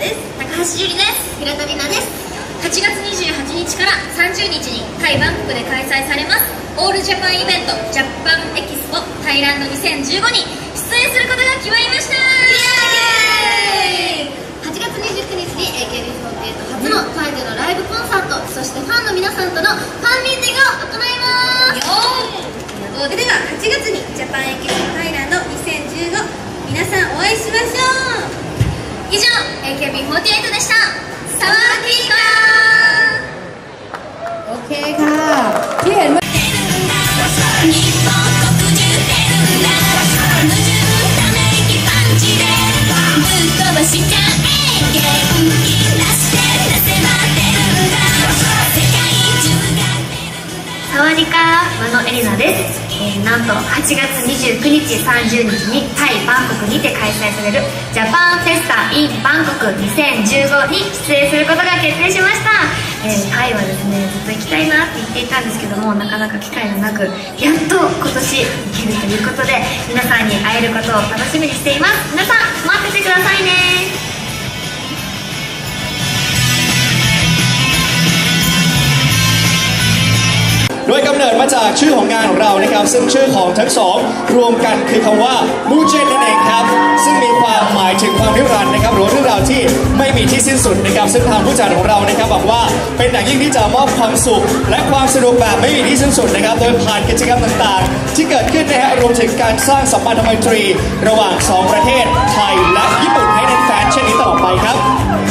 です。高橋樹里です。平田里奈です。8月28日から30日にタイ・バンコクで開催されます。オールジャパンイベントジャパンエキスポタイランド2015に出演することが決まりました。イエーイ。8月29日に AKB48 初のタイでのライブコンサートそしてファンの皆さんとのAKB48 でしたサワディーカー โอเคค่ะ ที่เห็นเมื่อ サワディカー和野エリナです、え ーなんと8月29日30日にタイ・バンコクにて開催されるジャパンフェスタ in バンコク2015に出演することが決定しました、えータイはですねずっと行きたいなって言っていたんですけどもなかなか機会がなくやっと今年行けるということで皆さんに会えることを楽しみにしています。皆さん待っててくださいね。 โดยกำเนิดมาจากชื่อของงานของเรานะครับ ซึ่งชื่อของทั้งสองรวมกันคือคำว่ามูเจนนั่นเองครับ ซึ่งมีความหมายถึงความนิรันดร์นะครับหรือเรื่องราวที่ไม่มีที่สิ้นสุดนะครับซึ่งทางผู้จัดของเรานะครับบอกว่าเป็นอย่างยิ่งที่จะมอบความสุข และความสนุกแบบไม่มีที่สิ้นสุดนะครับ โดยผ่านกิจกรรมต่างๆ ที่เกิดขึ้นนะฮะรวมถึงการสร้างสัมพันธไมตรี ระหว่างสองประเทศไทยและญี่ปุ่น チェリとのパイカ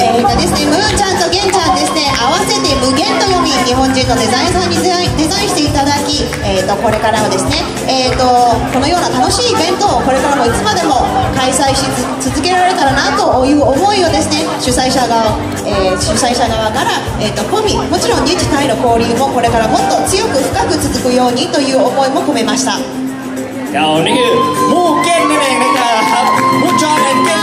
えーとですねムーちゃんとゲンちゃんですね合わせて無限と読み日本人のデザインさんにデザインしていただき、えー、とこれからはですね、えーと、このような楽しいイベントをこれからもいつまでも開催し続けられたらなという思いをですね主催者側,、えー、主催者側から、えーと、込みもちろん日タイの交流もこれからもっと強く深く続くようにという思いも込めました。Ja, und hier, Mu Gen, Mu Gen, Mu John,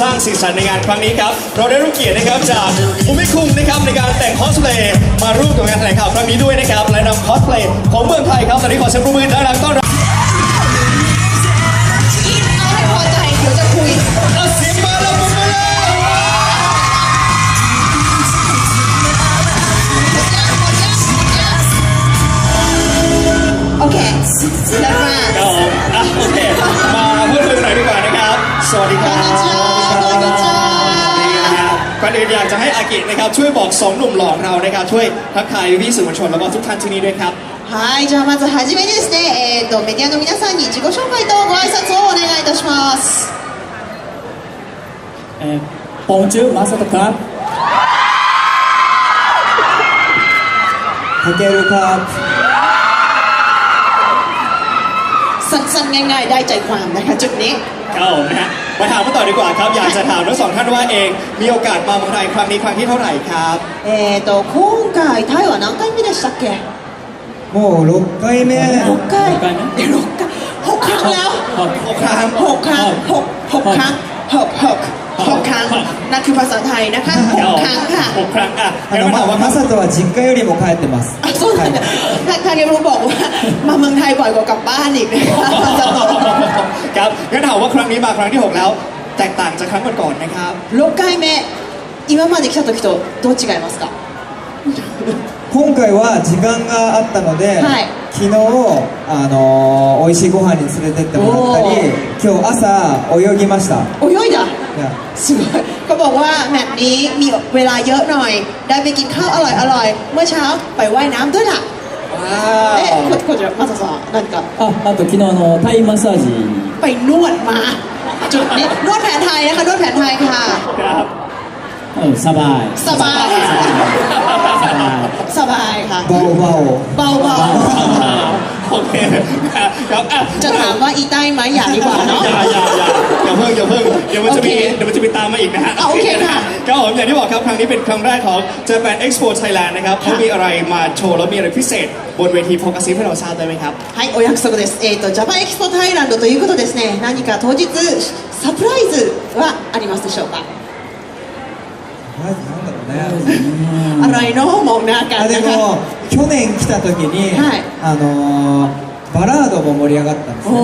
สร้างสีสันในงานครั้งนี้ครับ เราได้รับเกียรตินะครับจากอุมิคุงนะครับในการแต่งคอสเพลย์มาร่วมกับงานแถลงข่าวครั้งนี้ด้วยนะครับ และนำคอสเพลย์ของเมืองไทยครับตอนนี้ขอเสียงปรบมือดังๆต้อนรับ ก่อนอื่นอยากจะให้อากินะครับช่วยบอกสองหนุ่มหล่อของเรานะครับช่วยทักทายพี่สื่อมวลชนแล้วก็ทุกท่านที่นี่ด้วยครับはい、じゃあまずはじめにですね、えーと、メディアの皆さんに自己紹介とご挨拶をお願いいたします。เอ่อปองจื้อมาสเตอร์ครับทาเกรุครับ สั้นๆง่ายๆ ได้ใจความนะคะจุดนี้ เก้านะ มาถามกันต่อดีกว่าครับ อยากจะถามทั้งสองท่านว่าเอง มีโอกาสมาเมืองไทยครั้งนี้ครั้งที่เท่าไหร่ครับ えーと今回タイは何回目でしたっけもう6回目6回六回目え6回6ครั้งแล้ว หกครั้ง หกครั้งหกหกครั้งหกหกหกครั้ง นั่นคือภาษาไทยนะคะหกครั้งค่ะ หกครั้งอ่ะ あ งั้น の มาถามว่า まマサトは実家よりも帰ってます อ่ะそうなんだทางทางเรียนรู้บอกว่ามาเมืองไทยบ่อยกว่ากลับบ้านอีกนะคะจะตอบ ครับงั้นถามว่าครั้งนี้มาครั้งที่หกแล้ว แตกต่างจากครั้งก่อนๆนะครับ 6回目今まで来た時とどう違いますか今回は時間があったので、はい昨日、あのー美味しいご飯に連れてってもらったり今日朝泳ぎました泳いだ いやすごいเขาบอกว่าแมตช์นี้มีเวลาเยอะหน่อย ได้ไปกินข้าวอร่อยอร่อยๆเมื่อเช้าไปว่ายน้ำด้วยล่ะ ว้า เอ๊ะ ว ここちらマサさん何かああと昨日あのタイマッサージ ไปนวดมาจุดนี้นวดแผนไทยนะคะนวดแผนไทยค่ะ ครับ うんサバイ สบาย サバイ สบายค่ะ バオバオ เบา โอเค ครับอ่ะ ๆจะถามว่าอีใต้ไหมอย่าดีกว่าเนาะ อย่าอย่าอย่าอย่าเพิ่งอย่าเพิ่งเดี๋ยวมันจะมี โอเค เดี๋ยวมันจะมีตามมาอีกนะฮะ อ่ะโอเคค่ะ ครับผมอย่างที่บอกครับครั้งนี้เป็นครั้งแรกของ Japan Expo Thailand นะครับเขามีอะไรมาโชว์แล้วมีอะไรพิเศษ บนเวทีโฟกัสให้เราทราบได้ไหมครับ はい、お約束です。えっ、と、ジャパンエキスポタイランドということですね。何か当日、サプライズはありますでしょうか。マジなんだろうねอะไรเนาะมองหน้ากัน あで นะคะ も去年来た時に、はいあのー バラードも盛り上がったんですおね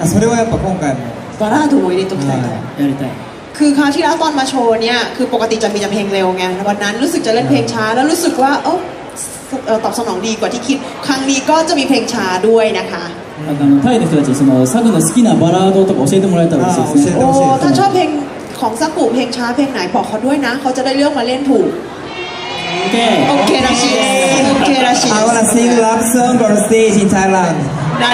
ーあそれはやっぱ今回もバラードも入れときたいと。はやりたい คือคราวที่แล้วตอนมาโชว์เนี่ย คือปกติจะมีแต่เพลงเร็วไงวันนั้นรู้สึกจะเล่นเพลงช้า แล้วรู้สึกว่า เออเอ่อตอบสนองดีกว่าที่คิด ครั้งนี้ก็จะมีเพลงช้าด้วยนะคะ なんかあのタイの人たちそのサグの好きなバラードとか教えてもらえたら嬉しいですねあ教えて โอ้ ほしいです ถ้าชอบเพลงของซักกุเพลงช้าเพลงไหนบอกเขาด้วยนะ เขาจะได้เลือกมาเล่นถูก Okay. らしいです。Okay らしいです。I wanna sing love song on stage in Thailand. ด้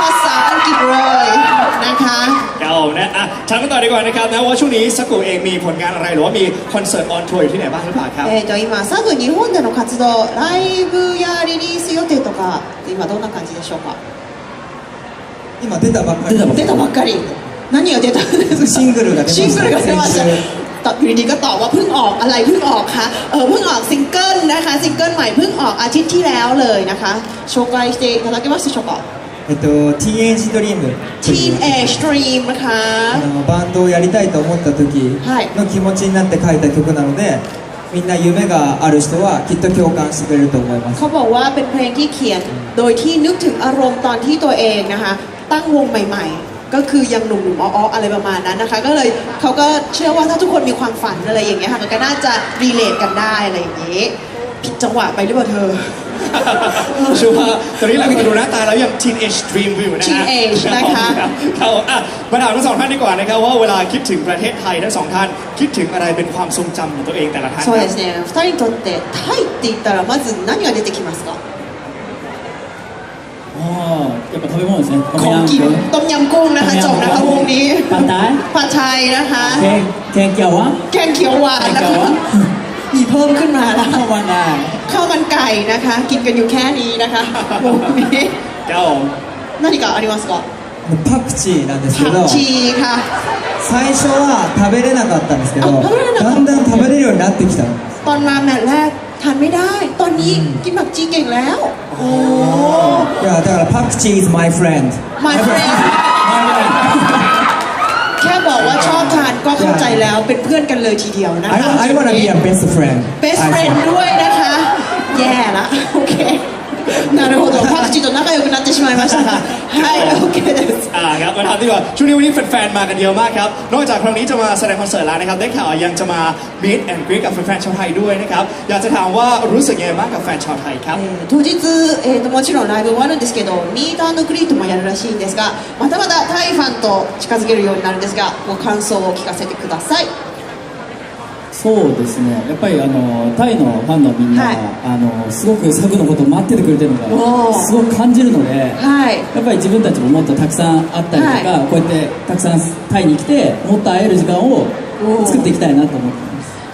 ภาษาอังกฤษเลยนะคะเานะอ่ะถามกันต่อดีกว่านะครับนะว่าช่วงนี้สกุเองมีผลงานอะไรหรือว่ามีคอนเสิร์ตออนทัวร์อยู่ที่ไหนบ้างหรือเปล่าครับเอ่今サグ日本での活動ライブやリリース予定とか今どんな感じでしょうか今出たばっかり出たばっかり何が出たんですかシングルが出ましたシングルが出ました ตอบอยู่ดีๆก็ตอบว่าเพิ่งออกอะไรเพิ่งออกคะเออเพิ่งออกซิงเกิลนะคะซิงเกิลใหม่เพิ่งออกอาทิตย์ที่แล้วเลยนะคะ紹介していただけますでしょうかえっと Teenage Dream という Teen Age Dream นะคะ あのバンドをやりたいと思った時はいの気持ちになって書いた曲なのでみんな夢がある人はきっと共感してくれると思います เขาบอกว่าเป็นเพลงที่เขียนโดยที่นึกถึงอารมณ์ตอนที่ตัวเองนะคะตั้งวงใหม่ ๆ ก็คือยังหนุ่มๆอ้อๆอะไรประมาณนั้นนะคะ ก็เลยเขาก็เชื่อว่าถ้าทุกคนมีความฝันอะไรอย่างเงี้ยค่ะมันก็น่าจะรีเลทกันได้อะไรอย่างงี้ผิดจังหวะไปหรือเปล่าเธอ ชัวร์ตอนนี้หลายคนดูหน้าตาแล้วยัง teenage dream อยู่นะฮะ Teenage นะคะ ครับครับอ่ะมาถามทั้งสองท่านดีกว่านะครับว่าเวลาคิดถึงประเทศไทยทั้งสองท่านคิดถึงอะไรเป็นความทรงจำของตัวเองแต่ละท่าน そう ค で รับ すね2人にとってタイって言ったらまず何が出てきますかああ やっぱ食べ物ですね ของกินต้มยำกุ้งนะคะจบนะคะวงนี้ パタイ ผัดไทยนะคะ ケンケンキャワ แกงเขียวหวานนะ แกงเขียวห คะ วาน มีเพิ่มขึ้นมาแล้ว カワナイ ข้าวมันไก่นะคะ กินกันอยู่แค่นี้นะคะวงนี้ ครับผม 何かありますかパクチーなんですけどผักชีค่ะ 最初は食べれなかったんですけどあ食べれなかっただんだん食べれるようになってきた ตอนมาแมตช์แรกท านไม่ได้ ตอนนี้กินผักชีเก่งแล้ว โอ้ いやだからパクチー is my friend my friend แค่บอกว่าชอบทานก็เข้าใจแล้วเป็นเพื่อนกันเลยทีเดียวนะคะ I, I wanna be a best friend best I friend said. ด้วยนะคะ แย่ละ โอเค なるほどパクチーと仲良くなってしまいましたがはい OK ですอ่าครับมาถามดีกว่าช่วงนี้วันนี้แฟนๆมากันเยอะมากครับนอกจากครั้งนี้จะมาแสดงคอนเสิร์ตแล้วนะครับได้ข่าวยังจะมา meet and greet กับแฟนๆชาวไทยด้วยนะครับอยากจะถามว่ารู้สึกยังไงบ้างกับแฟนชาวไทยครับ当日えっともちろんライブもあるんですけど meet and greet もやるらしいんですがまたまたタイファンと近づけるようになるんですがご感想を聞かせてくださいそうですねやっぱりあのタイのファンのみんな、はいあのすごくサグのことを待っててくれてるのおーがすごく感じるのではいやっぱり自分たちももっとたくさん会ったりとか、こうやってたくさんタイに来てもっと会える時間を作っていきたいなと思ってます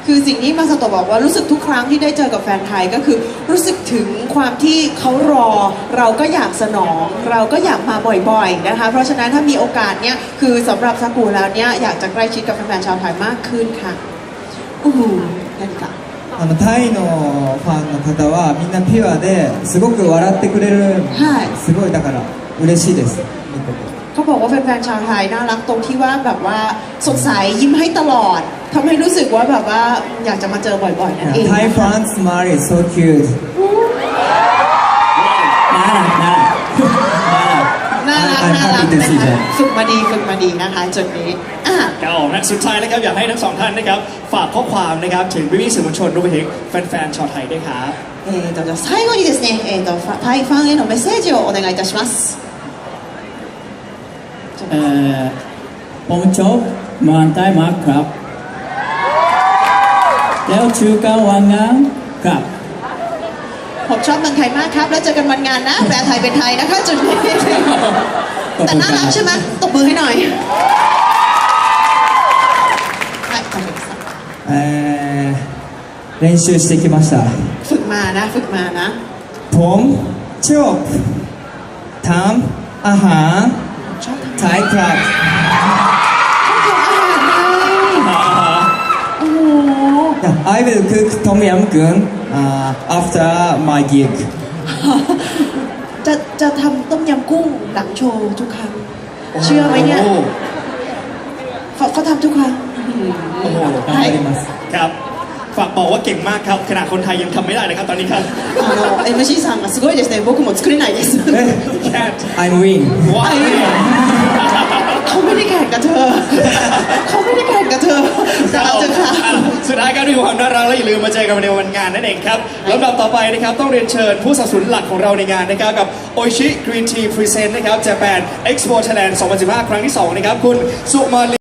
คือสิ่งที่มาสโตะบอกว่ารู้สึกทุกครั้งที่ได้เจอกับแฟนไทยก็คือรู้สึกถึงความที่เขารอ เราก็อยากสนอง เราก็อยากมาบ่อยๆนะคะ เพราะฉะนั้นถ้ามีโอกาสเนี่ยคือสำหรับซากุแล้วเนี่ยอยากจะใกล้ชิดกับแฟนๆชาวไทยมากขึ้นค่ะ อู้หูนั่นค่ะ あのタイのファンの方はみんなピュアですごく笑ってくれるはいすごいだから嬉しいです見てて เขาบอกว่าแฟนๆชาวไทยน่ารักตรงที่ว่าแบบว่าสดใสยิ้มให้ตลอดทำให้รู้สึกว่าแบบว่าอยากจะมาเจอบ่อยๆนั่นเอง Thai fans smile is so cute น่ารัก น่ารัก อ่า น่ารัก อ่า นะ อ่า คะฝึกมาดีฝึกมาดีนะคะจุดนี้อ่ะ ครับผมนะสุดท้ายนะครับอยากให้ทั้งสองท่านนะครับฝากข้อความนะครับถึงพี่ๆสื่อมวลชนรวมไปถึงแฟนๆชาวไทยด้วยครับ えー、とじゃあ最後にですね、えー、とファタイファンへのメッセージをお願いいたします เอ่อผมชอบเมืองไทยมากครับ แล้วชื่อการวันงานครับ ผมชอบเมืองไทยมากครับ แล้วเจอกันวันงานนะแปลไทยเป็นไทยนะคะจุดนี้แต่น่ารักใช่ไหมตบมือให้หน่อยเล่นชูสิกิมาสาฝึกมานะฝึกมานะ ผมชอบทำอาหารไทยครับชอบทำอาหารไทยโอ้โห I will cook ต้มยำกุ้ง uh, after my gig จะจะทำต้มยำกุ้งหลังโชว์ทุกครั้ง เชื่อไหมเนี่ย โอ้ เขาเขาทำทุกครั้ง โอ้โห 頑張ります ครับ ฝากบอกว่าเก่งมากครับ ขนาดคนไทยยังทำไม่ได้เลยครับตอนนี้ครับ あの MC さんがすごいですね僕も作れないです Cat I'm win ว้าว เขาไม่ได้แข่งกับเธอ เขาไม่ได้แข่งกับเธอแต่เราจะค่ะสุดท้ายก็ดูความน่ารักและอย่าลืมมาเจอกันในวันงานนั่นเองครับลำดับต่อไปนะครับต้องเรียนเชิญผู้สนับสนุนหลักของเราในงานนะครับกับโอชิกรีนทีพรีเซนต์นะครับ Japan Expo Thailand 2015 ครั้งที่ 2 นะครับ คุณสุมาลี